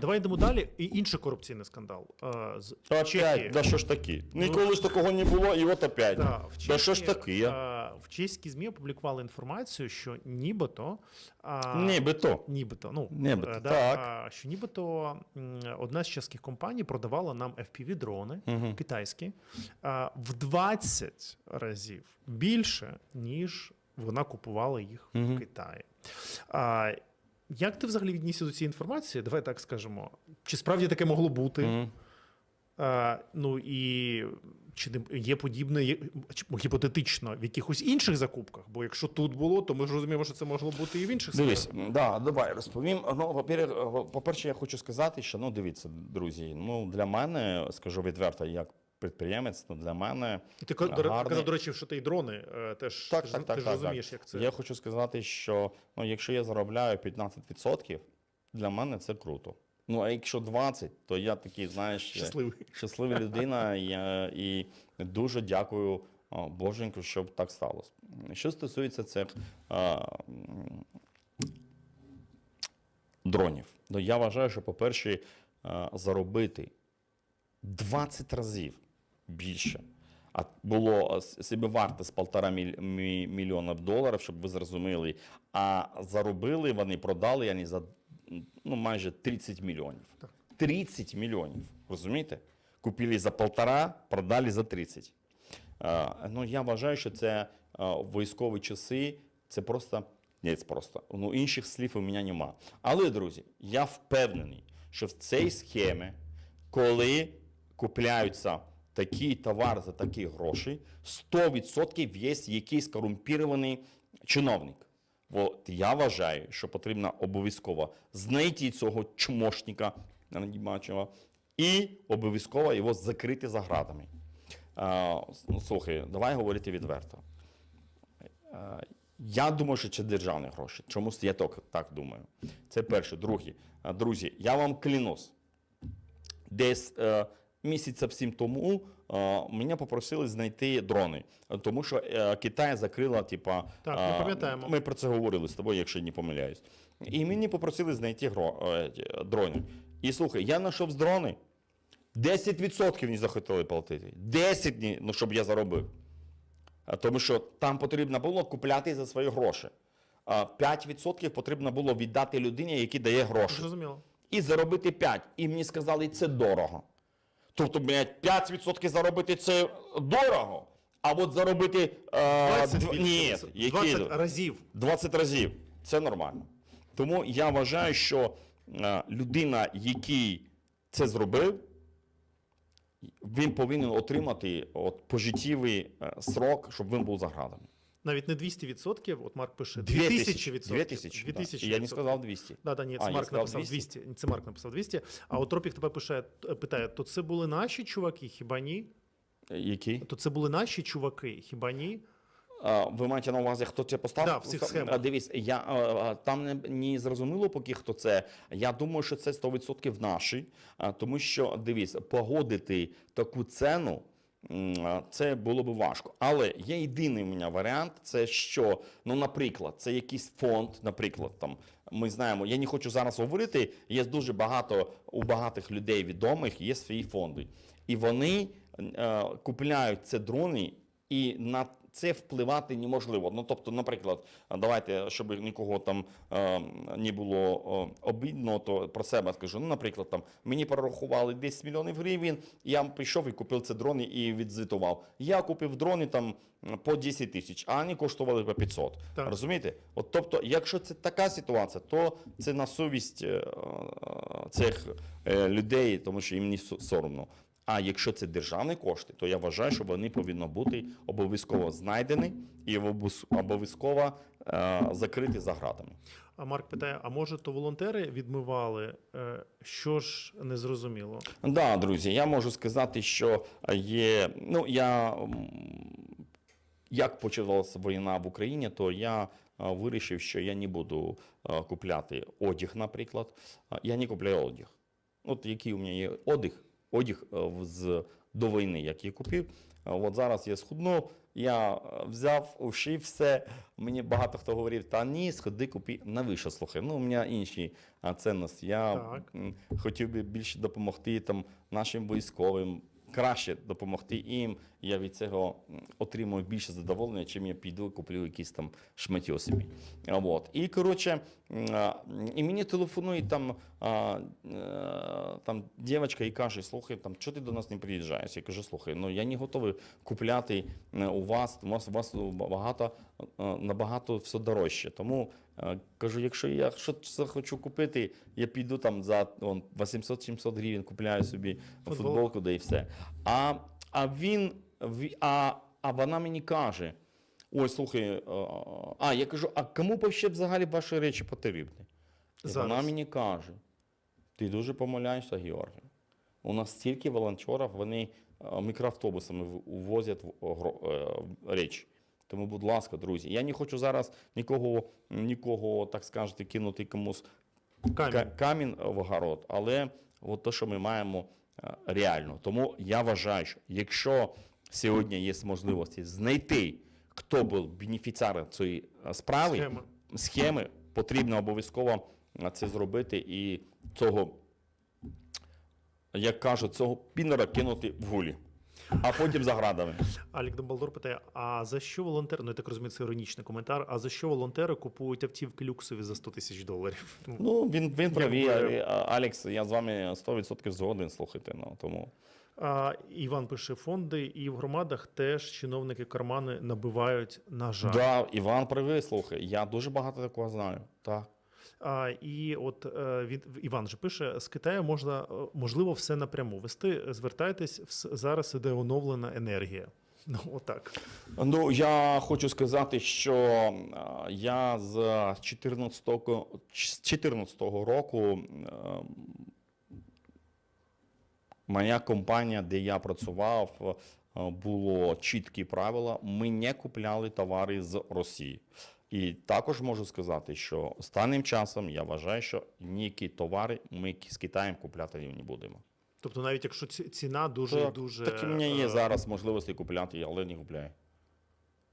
Давай йдемо далі. І інший корупційний скандал. Е, з Чехії. Опять, да що ж таки? Ніколи ж такого не було, і от опять. Да, в Да що ж Чехії, таке? е, В чеські ЗМІ опублікували інформацію, що нібито. а, Нібито. Нібито, ну Нібито, е, да, так. а, що нібито м, одна з чеських компаній продавала нам fpv дрони Мгм. китайські а, в 20 разів більше, ніж вона купувала їх Мгм. в Китаї. А, як ти взагалі віднісся до цієї інформації? Давай так скажемо. Чи справді таке могло бути? Мгм. А, ну і чи є подібне є- чи гіпотетично в якихось інших закупках? Бо якщо тут було, то ми ж розуміємо, що це могло бути і в інших Дивись, да, давай розповім. Ну, по-перше, по-перше, я хочу сказати, що ну дивіться, друзі. Ну для мене, скажу відверто, як підприємець, ну для мене І Ти гарний- казав, до речі, що ти і дрони е, теж Так, ти, так, так, ти ж так, розумієш, так. як це. Я хочу сказати, що ну, якщо я заробляю 15%, для мене це круто. Ну, а якщо 20%, то я такий, знаєш, Щасливий. щаслива людина. І, я- і дуже дякую Боженьку, щоб так сталося. Що стосується цих а, дронів, ну я вважаю, що, по-перше, а, заробити 20 разів більше. А було е, с- собівартість полтора міль- мільйона доларів, щоб ви зрозуміли. А заробили вони, продали вони за ну, майже 30 мільйонів. 30 мільйонів. Розумієте? Купили за полтора, продали за 30. Е, ну, я вважаю, що це в військові часи це просто. Ні, це просто. Ну, інших слів у мене нема. Але, друзі, я впевнений, що в цій схемі, коли купляються такий товар за такі гроші, 100% є якийсь корумпірований чиновник. От я вважаю, що потрібно обов'язково знайти цього чмошника Нанімачева і обов'язково його закрити за градами. Ну, слухай, давай говорити відверто. Я думаю, що це державні гроші. Чомусь я так, так думаю. Це перше. Друге, друзі, я вам клянусь, десь е, місяця всім тому е, мене попросили знайти дрони, Е, тому що е, Китай закрила, типа, Так, ми е, пам'ятаємо. Ми про це говорили з тобою, якщо не помиляюсь. І мені попросили знайти гро, е, ті, дрони. І слухай, я знайшов з дрони. 10% не захотіли платити. 10, ні, ну, щоб я заробив. А Тому що там потрібно було купляти за свої гроші. А 5% потрібно було віддати людині, який дає гроші. Зрозуміло. І заробити 5. І мені сказали, це дорого. Тобто, блядь, 5% заробити це дорого. А от заробити. Е, 20 дв- ні, Це які 20 разів. 20 разів. Це нормально. Тому я вважаю, що е, людина, який це зробив, він повинен отримати от, пожиттєвий е, срок, щоб він був за градами. Навіть не 200%, от Марк пише 2000 2000%. 2000. да. 2000%. Я не сказав 200. Да, да, ні, це я Марк написав 200? 200. Це Марк написав 200. А от Тропік тебе пише, питає: то це були наші чуваки, хіба ні? Які? То це були наші чуваки, хіба ні? А, ви маєте на увазі, хто це поставив? Да, в цих схемах. Дивись, я, а, а, там не, не зрозуміло поки хто це. Я думаю, що це 100% наші, а, тому що, дивись, погодити таку а, це було б важко. Але є єдиний у мене варіант, це що, ну, наприклад, це якийсь фонд, наприклад, там, ми знаємо, я не хочу зараз говорити, є дуже багато, у багатих людей відомих є свої фонди. І вони е, купляють ці дрони і на це впливати неможливо. Ну, тобто, наприклад, давайте, щоб нікого там е, не було е, обідно, то про себе скажу. Ну, наприклад, там мені перерахували 10 мільйонів гривень, я прийшов і купив ці дрони і відзвітував. Я купив дрони там по 10 тисяч, а вони коштували по 500. Так. Розумієте? От, тобто, якщо це така ситуація, то це на совість е, цих е, людей, тому що їм не соромно. А якщо це державні кошти, то я вважаю, що вони повинні бути обов'язково знайдені і обов'яз- обов'язково е, закриті за гратами. А Марк питає: а може то волонтери відмивали? Е, Що ж не зрозуміло? Да, друзі, я можу сказати, що є. Ну, я як почалася війна в Україні, то я е, вирішив, що я не буду е, купляти одяг, наприклад. Я не купляю одяг. От який у мене є одяг, одяг е, з до війни, як я купив. Е, От зараз я схуднув, я е, взяв, ушився. все. Мені багато хто говорив, та ні, сходи, купи. Навіщо, слухай? Ну, у мене інші ценності. цінності. Я Так. хотів би більше допомогти там, нашим військовим, краще допомогти їм. Я від цього отримую більше задоволення, чим я піду куплю якісь там шматьо собі. А, Вот. І коротше, і мені телефонує там, е, там дівчинка і каже: слухай, там, чого ти до нас не приїжджаєш? Я кажу, слухай, ну я не готовий купляти е, у вас, у вас, у вас багато, е, набагато все дорожче. Тому кажу, якщо я щось хочу купити, я піду там за 800-700 гривень, купляю собі Футболку. футболку, да і все. А, а він, ві- а, а вона мені каже: ой, слухай, е, а я кажу, а кому б ще взагалі ваші речі потрібні? І Зараз. вона мені каже: ти дуже помиляєшся, Георгій. У нас стільки волонтерів, вони е, мікроавтобусами в- увозять в- гро- е, речі. Тому, будь ласка, друзі, я не хочу зараз нікого, нікого так скажете, кинути комусь Камінь. камінь в огород, але от те, що ми маємо е, реально. Тому я вважаю, що якщо сьогодні є можливості знайти, хто був бенефіціаром цієї е, справи, Схема. схеми, потрібно обов'язково е, це зробити і цього, як кажуть, цього пінера кинути в гулі, а потім за градами. Алік Домбалдор питає: а за що волонтери? Ну я так розумію, це іронічний коментар. А за що волонтери купують автівки люксові за 100 тисяч доларів? Ну, він, він правий, Якби- а- а- я з вами 100% згоден, слухайте. Ну, тому. А, Іван пише: фонди і в громадах теж чиновники кармани набивають на жаль. Да, Іван правий, слухай, я дуже багато такого знаю. Так. І от е, він Іван же пише: з Китаю можна е, можливо все напряму вести. Звертайтесь, зараз іде оновлена енергія. Ну отак. Ну, я хочу сказати, що е, я з 14-го 14-го року моя компанія, де я працював, було чіткі правила. Ми не купляли товари з Росії. І також можу сказати, що останнім часом я вважаю, що ніякі товари ми з Китаєм купляти не будемо. Тобто, навіть якщо ціна дуже так, дуже так і мене є е, зараз можливості купляти, але не купляю.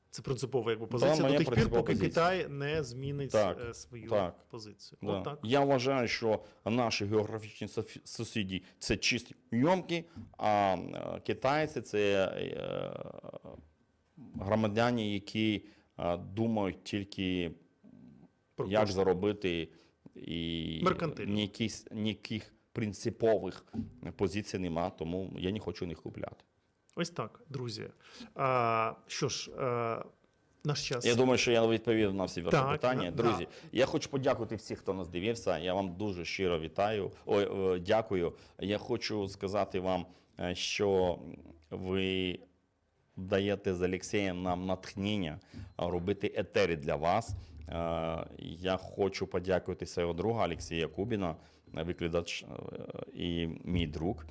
Це принципова якби позиція до тих пір, поки позиція. Китай не змінить Так, е, свою так, позицію. Да. Отак. Я вважаю, що наші географічні сусіди це чисті йомки, а е, китайці це громадяни, які думають тільки, Про як кошти. заробити, і ніяких, ніяких принципових позицій нема, тому я не хочу їх купляти. Ось так, друзі. А, що ж, а, наш час. Я думаю, що я відповів на всі ваші Так, питання. Друзі, я хочу подякувати всіх, хто нас дивився. Я вам дуже щиро вітаю. Ой, е, дякую. Я хочу сказати вам, е, що ви даєте з Олексієм нам натхнення робити етери для вас. Я хочу подякувати свого друга Олексія Кубіна, викладач і мій друг.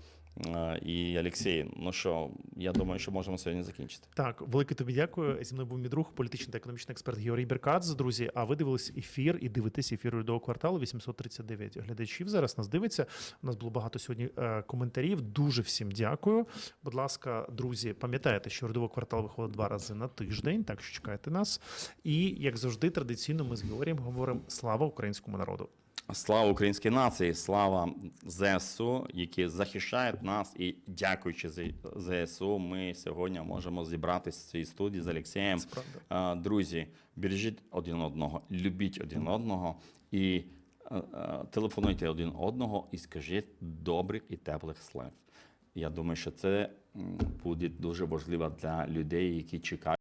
І Олексій, ну що, я думаю, що можемо сьогодні закінчити. Так, велике тобі дякую. Зі мною був мій друг, політичний та економічний експерт Георгій Беркадзе. Друзі, а ви дивились ефір і дивитесь ефір до кварталу 839 глядачів. Зараз нас дивиться. У нас було багато сьогодні е, коментарів. Дуже всім дякую. Будь ласка, друзі, пам'ятаєте, що родовий квартал виходить два рази на тиждень, так що чекайте нас. І як завжди, традиційно ми з Георгієм говоримо слава українському народу. Слава українській нації, слава ЗСУ, які захищають нас, і дякуючи ЗСУ, ми сьогодні можемо зібратися в цій студії з Олексієм. Друзі, бережіть один одного, любіть один одного і телефонуйте один одного і скажіть добрих і теплих слів. Я думаю, що це буде дуже важливо для людей, які чекають.